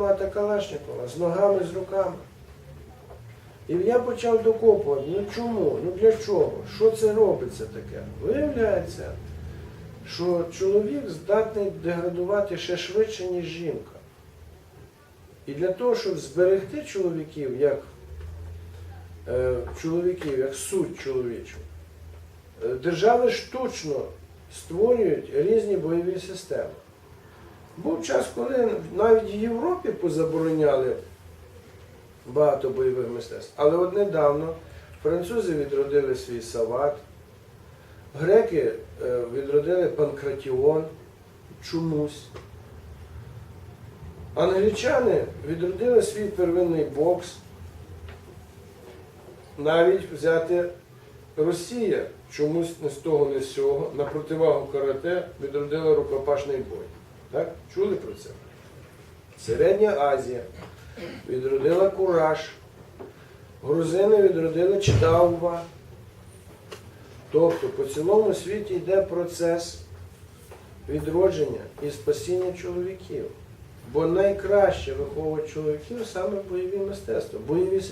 мата Калашникова з ногами, з руками. І я почав докопувати, ну чому, ну для чого, що це робиться таке? Виявляється, що чоловік здатний деградувати ще швидше, ніж жінка. І для того, щоб зберегти чоловіків як е, чоловіків, як суть чоловічу, е, держави штучно створюють різні бойові системи. Був час, коли навіть в Європі позабороняли багато бойових мистецтв. Але от недавно французи відродили свій сават, греки е, відродили панкратіон чомусь. Англічани відродили свій первинний бокс. Навіть взяти Росія чомусь не з того, не з цього, на противагу карате відродила рукопашний бой. Так? Чули про це? Середня Азія відродила кураж. Грузини відродили чтавва. Тобто по цілому світі йде процес відродження і спасіння чоловіків. Бо найкраще виховують чоловіків саме бойові мистецтва, бойові.